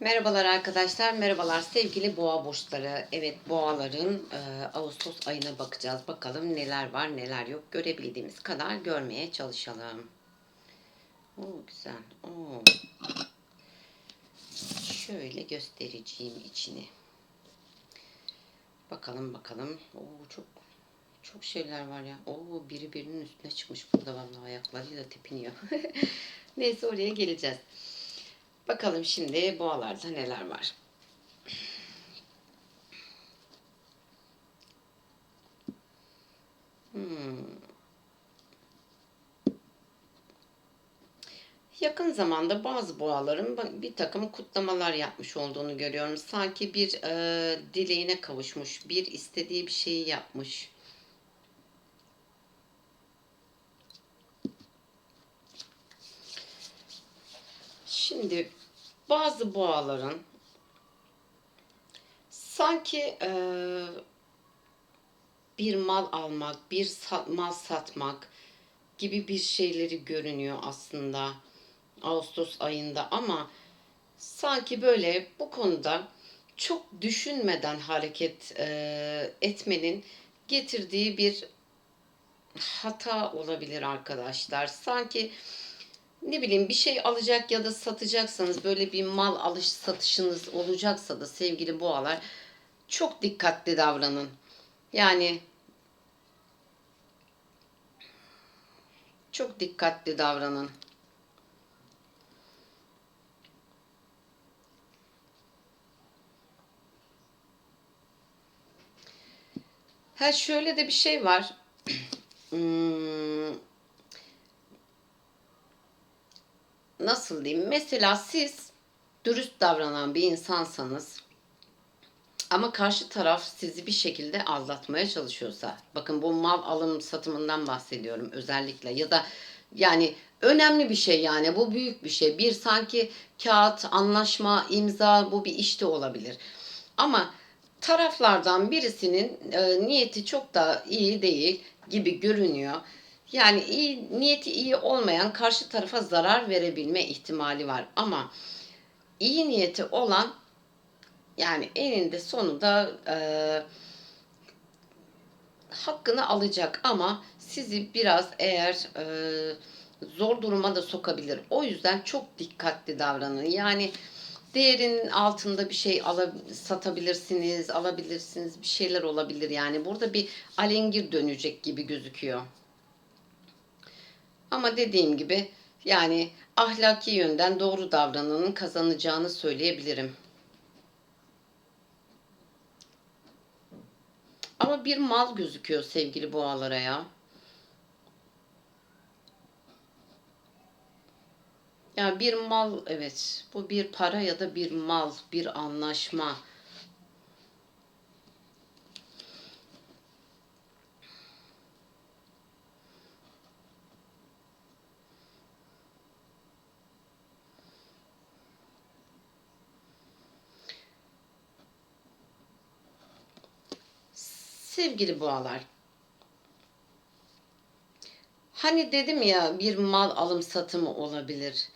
Merhabalar arkadaşlar, merhabalar sevgili boğa burçları. Evet boğaların e, Ağustos ayına bakacağız. Bakalım neler var neler yok görebildiğimiz kadar görmeye çalışalım. Oo güzel. Oo. Şöyle göstereceğim içini. Bakalım bakalım. Oo çok çok şeyler var ya. Oo biri birinin üstüne çıkmış burada vallahi ayaklarıyla tepiniyor. Neyse oraya geleceğiz. Bakalım şimdi boğalarda neler var. Hmm. Yakın zamanda bazı boğaların bir takım kutlamalar yapmış olduğunu görüyorum. Sanki bir e, dileğine kavuşmuş, bir istediği bir şeyi yapmış. Şimdi bazı boğaların sanki e, bir mal almak, bir sat, mal satmak gibi bir şeyleri görünüyor aslında Ağustos ayında ama sanki böyle bu konuda çok düşünmeden hareket e, etmenin getirdiği bir hata olabilir arkadaşlar. Sanki ne bileyim bir şey alacak ya da satacaksanız böyle bir mal alış satışınız olacaksa da sevgili boğalar çok dikkatli davranın. Yani çok dikkatli davranın. Ha şöyle de bir şey var. Hmm, nasıl diyeyim? Mesela siz dürüst davranan bir insansanız ama karşı taraf sizi bir şekilde aldatmaya çalışıyorsa, bakın bu mal alım satımından bahsediyorum özellikle ya da yani önemli bir şey yani bu büyük bir şey. Bir sanki kağıt, anlaşma, imza bu bir işte olabilir. Ama taraflardan birisinin e, niyeti çok da iyi değil gibi görünüyor. Yani iyi niyeti iyi olmayan karşı tarafa zarar verebilme ihtimali var ama iyi niyeti olan yani eninde sonunda e, hakkını alacak ama sizi biraz eğer e, zor duruma da sokabilir. O yüzden çok dikkatli davranın. Yani değerinin altında bir şey ala, satabilirsiniz, alabilirsiniz, bir şeyler olabilir yani. Burada bir alengir dönecek gibi gözüküyor. Ama dediğim gibi yani ahlaki yönden doğru davrananın kazanacağını söyleyebilirim. Ama bir mal gözüküyor sevgili boğalara ya. Yani bir mal evet bu bir para ya da bir mal bir anlaşma. Sevgili boğalar Hani dedim ya bir mal alım satımı olabilir.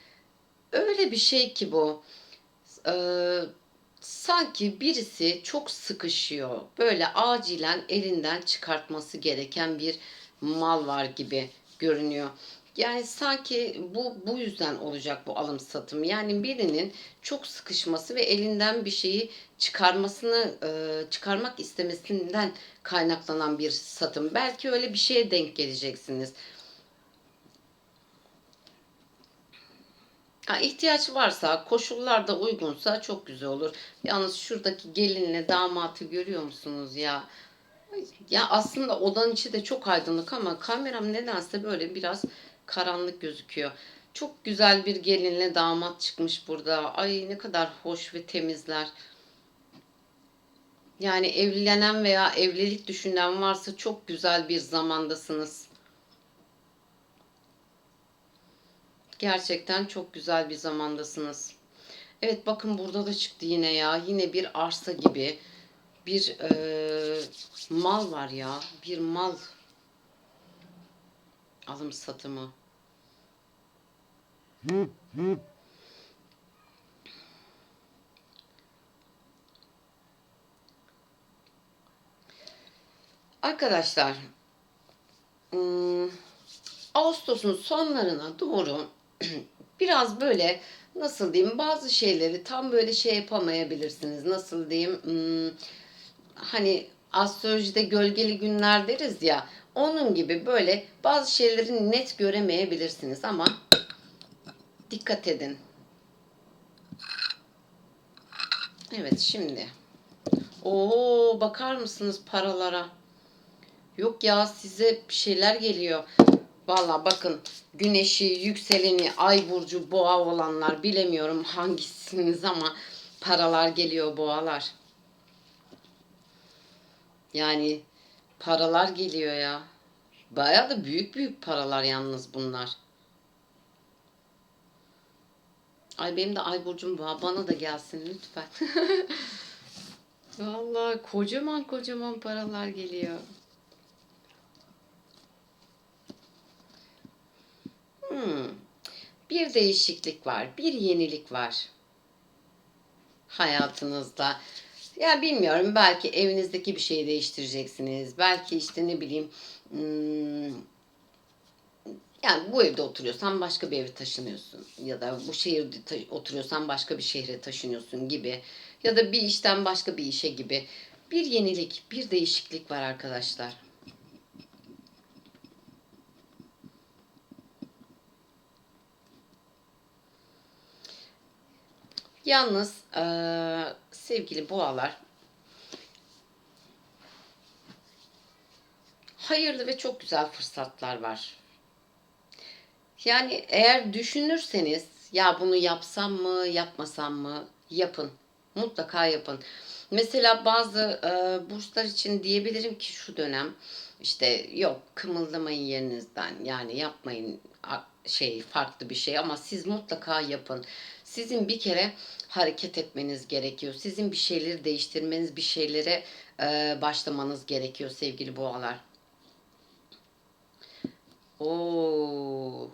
Öyle bir şey ki bu. Ee, sanki birisi çok sıkışıyor. Böyle acilen elinden çıkartması gereken bir mal var gibi görünüyor. Yani sanki bu bu yüzden olacak bu alım satım. Yani birinin çok sıkışması ve elinden bir şeyi çıkarmasını e, çıkarmak istemesinden kaynaklanan bir satım. Belki öyle bir şeye denk geleceksiniz. Ha, ihtiyaç varsa, koşullar da uygunsa çok güzel olur. Yalnız şuradaki gelinle damatı görüyor musunuz ya? Ya aslında odanın içi de çok aydınlık ama kameram nedense böyle biraz karanlık gözüküyor. Çok güzel bir gelinle damat çıkmış burada. Ay ne kadar hoş ve temizler. Yani evlenen veya evlilik düşünen varsa çok güzel bir zamandasınız. Gerçekten çok güzel bir zamandasınız. Evet bakın burada da çıktı yine ya. Yine bir arsa gibi. Bir e, mal var ya. Bir mal alım satımı. Arkadaşlar ıı, Ağustos'un sonlarına doğru biraz böyle nasıl diyeyim bazı şeyleri tam böyle şey yapamayabilirsiniz. Nasıl diyeyim ıı, hani astrolojide gölgeli günler deriz ya onun gibi böyle bazı şeyleri net göremeyebilirsiniz ama dikkat edin. Evet şimdi. Oo bakar mısınız paralara? Yok ya size bir şeyler geliyor. Valla bakın güneşi, yükseleni, ay burcu, boğa olanlar bilemiyorum hangisiniz ama paralar geliyor boğalar. Yani paralar geliyor ya. Baya da büyük büyük paralar yalnız bunlar. Ay benim de ay burcum boğa bana da gelsin lütfen. Vallahi kocaman kocaman paralar geliyor. Hmm. Bir değişiklik var, bir yenilik var hayatınızda. Ya bilmiyorum belki evinizdeki bir şeyi değiştireceksiniz. Belki işte ne bileyim hmm, yani bu evde oturuyorsan başka bir eve taşınıyorsun ya da bu şehirde oturuyorsan başka bir şehre taşınıyorsun gibi ya da bir işten başka bir işe gibi bir yenilik, bir değişiklik var arkadaşlar. Yalnız eee, sevgili boğalar hayırlı ve çok güzel fırsatlar var. Yani eğer düşünürseniz ya bunu yapsam mı yapmasam mı yapın. Mutlaka yapın. Mesela bazı e, burslar için diyebilirim ki şu dönem işte yok kımıldamayın yerinizden yani yapmayın şey farklı bir şey ama siz mutlaka yapın. Sizin bir kere hareket etmeniz gerekiyor. Sizin bir şeyleri değiştirmeniz, bir şeylere e, başlamanız gerekiyor sevgili boğalar. Oo.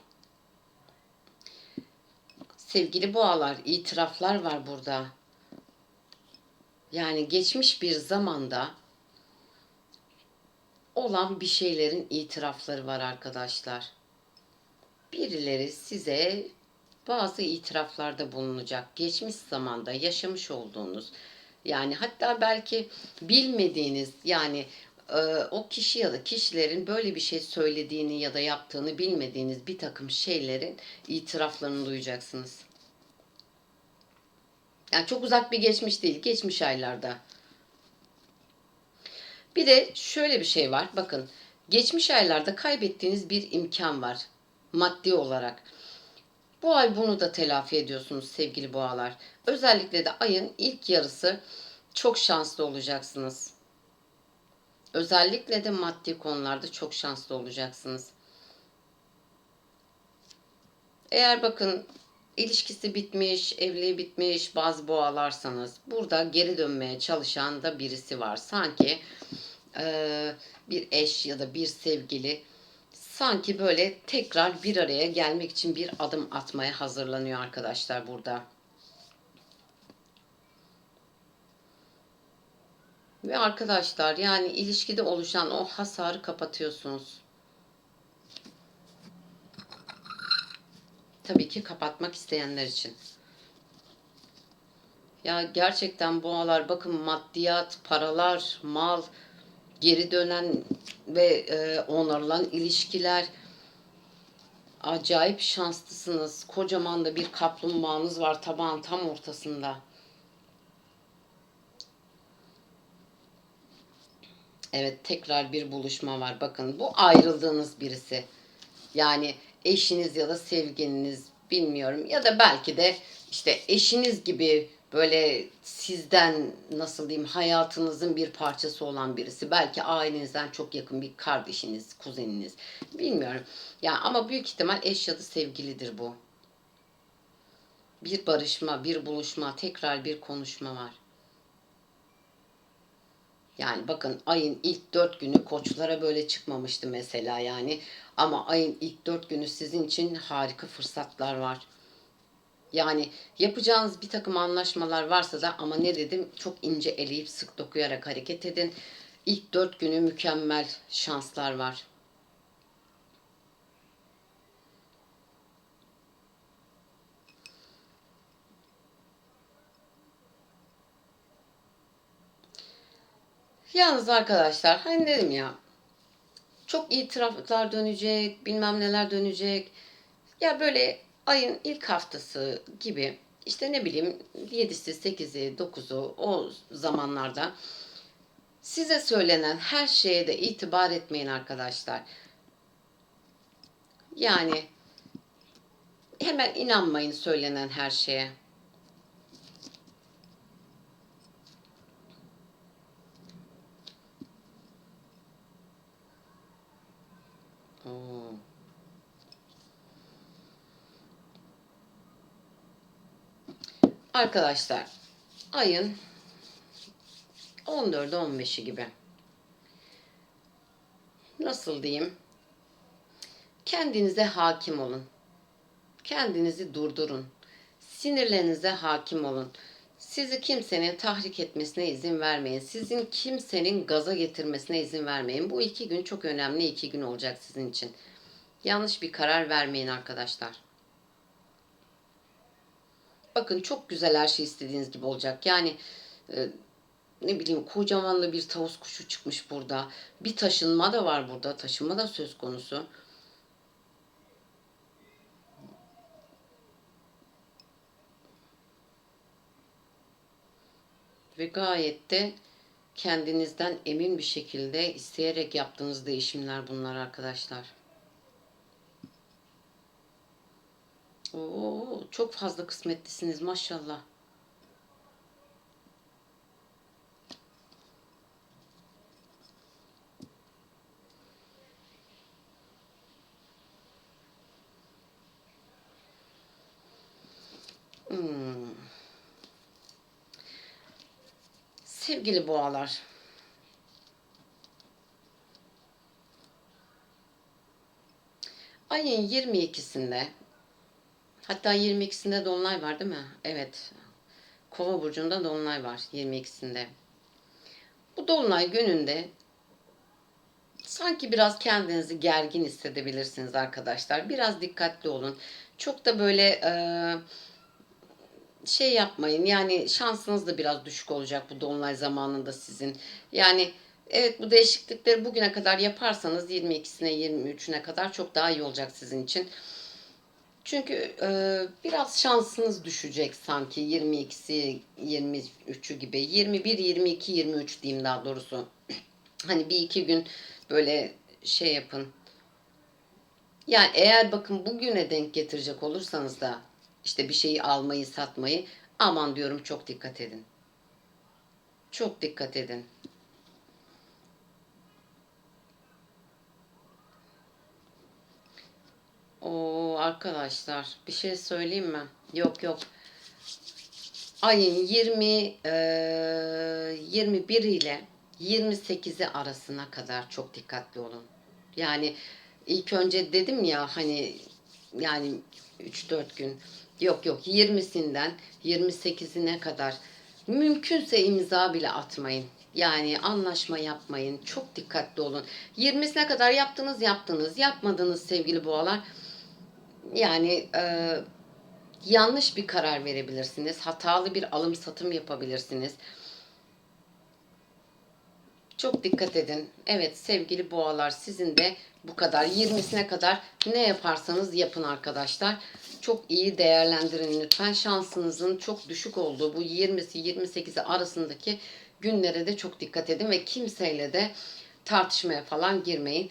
Sevgili boğalar, itiraflar var burada. Yani geçmiş bir zamanda olan bir şeylerin itirafları var arkadaşlar. Birileri size bazı itiraflarda bulunacak. Geçmiş zamanda yaşamış olduğunuz yani hatta belki bilmediğiniz yani o kişi ya da kişilerin böyle bir şey söylediğini ya da yaptığını bilmediğiniz bir takım şeylerin itiraflarını duyacaksınız. Yani çok uzak bir geçmiş değil, geçmiş aylarda. Bir de şöyle bir şey var. Bakın, geçmiş aylarda kaybettiğiniz bir imkan var maddi olarak. Bu ay bunu da telafi ediyorsunuz sevgili boğalar. Özellikle de ayın ilk yarısı çok şanslı olacaksınız. Özellikle de maddi konularda çok şanslı olacaksınız. Eğer bakın ilişkisi bitmiş, evliliği bitmiş bazı boğalarsanız burada geri dönmeye çalışan da birisi var. Sanki e, bir eş ya da bir sevgili sanki böyle tekrar bir araya gelmek için bir adım atmaya hazırlanıyor arkadaşlar burada. Ve arkadaşlar yani ilişkide oluşan o hasarı kapatıyorsunuz. Tabii ki kapatmak isteyenler için. Ya gerçekten boğalar bakın maddiyat, paralar, mal, geri dönen ve e, onarılan ilişkiler. Acayip şanslısınız. Kocaman da bir kaplumbağanız var tabağın tam ortasında. Evet tekrar bir buluşma var. Bakın bu ayrıldığınız birisi. Yani eşiniz ya da sevgiliniz bilmiyorum ya da belki de işte eşiniz gibi böyle sizden nasıl diyeyim hayatınızın bir parçası olan birisi. Belki ailenizden çok yakın bir kardeşiniz, kuzeniniz. Bilmiyorum. Ya ama büyük ihtimal eş ya da sevgilidir bu. Bir barışma, bir buluşma, tekrar bir konuşma var. Yani bakın ayın ilk dört günü koçlara böyle çıkmamıştı mesela yani. Ama ayın ilk dört günü sizin için harika fırsatlar var. Yani yapacağınız bir takım anlaşmalar varsa da ama ne dedim çok ince eleyip sık dokuyarak hareket edin. İlk dört günü mükemmel şanslar var. Yalnız arkadaşlar hani dedim ya çok itiraflar dönecek, bilmem neler dönecek. Ya böyle ayın ilk haftası gibi işte ne bileyim 7'si, 8'i, 9'u o zamanlarda size söylenen her şeye de itibar etmeyin arkadaşlar. Yani hemen inanmayın söylenen her şeye. Oo. Arkadaşlar ayın 14'ü 15'i gibi. Nasıl diyeyim? Kendinize hakim olun. Kendinizi durdurun. Sinirlerinize hakim olun. Sizi kimsenin tahrik etmesine izin vermeyin. Sizin kimsenin gaza getirmesine izin vermeyin. Bu iki gün çok önemli iki gün olacak sizin için. Yanlış bir karar vermeyin arkadaşlar. Bakın çok güzel her şey istediğiniz gibi olacak. Yani e, ne bileyim kocaman da bir tavus kuşu çıkmış burada. Bir taşınma da var burada. Taşınma da söz konusu. Ve gayet de kendinizden emin bir şekilde isteyerek yaptığınız değişimler bunlar arkadaşlar. Oo, çok fazla kısmetlisiniz maşallah. Hmm. Sevgili boğalar. Ayın 22'sinde hatta 22'sinde dolunay var değil mi? Evet. Kova burcunda dolunay var 22'sinde. Bu dolunay gününde sanki biraz kendinizi gergin hissedebilirsiniz arkadaşlar. Biraz dikkatli olun. Çok da böyle e, şey yapmayın. Yani şansınız da biraz düşük olacak bu dolunay zamanında sizin. Yani evet bu değişiklikleri bugüne kadar yaparsanız 22'sine 23'üne kadar çok daha iyi olacak sizin için. Çünkü e, biraz şansınız düşecek sanki 22'si 23'ü gibi 21 22 23 diyeyim daha doğrusu. Hani bir iki gün böyle şey yapın. Yani eğer bakın bugüne denk getirecek olursanız da işte bir şeyi almayı satmayı aman diyorum çok dikkat edin. Çok dikkat edin. O arkadaşlar bir şey söyleyeyim mi? Yok yok. Ayın 20 e, 21 ile 28'i arasına kadar çok dikkatli olun. Yani ilk önce dedim ya hani yani 3-4 gün yok yok 20'sinden 28'ine kadar mümkünse imza bile atmayın. Yani anlaşma yapmayın. Çok dikkatli olun. 20'sine kadar yaptınız yaptınız. Yapmadınız sevgili boğalar. Yani e, yanlış bir karar verebilirsiniz. Hatalı bir alım satım yapabilirsiniz. Çok dikkat edin. Evet sevgili boğalar sizin de bu kadar 20'sine kadar ne yaparsanız yapın arkadaşlar. Çok iyi değerlendirin lütfen. Şansınızın çok düşük olduğu bu 20'si 28'i arasındaki günlere de çok dikkat edin ve kimseyle de tartışmaya falan girmeyin.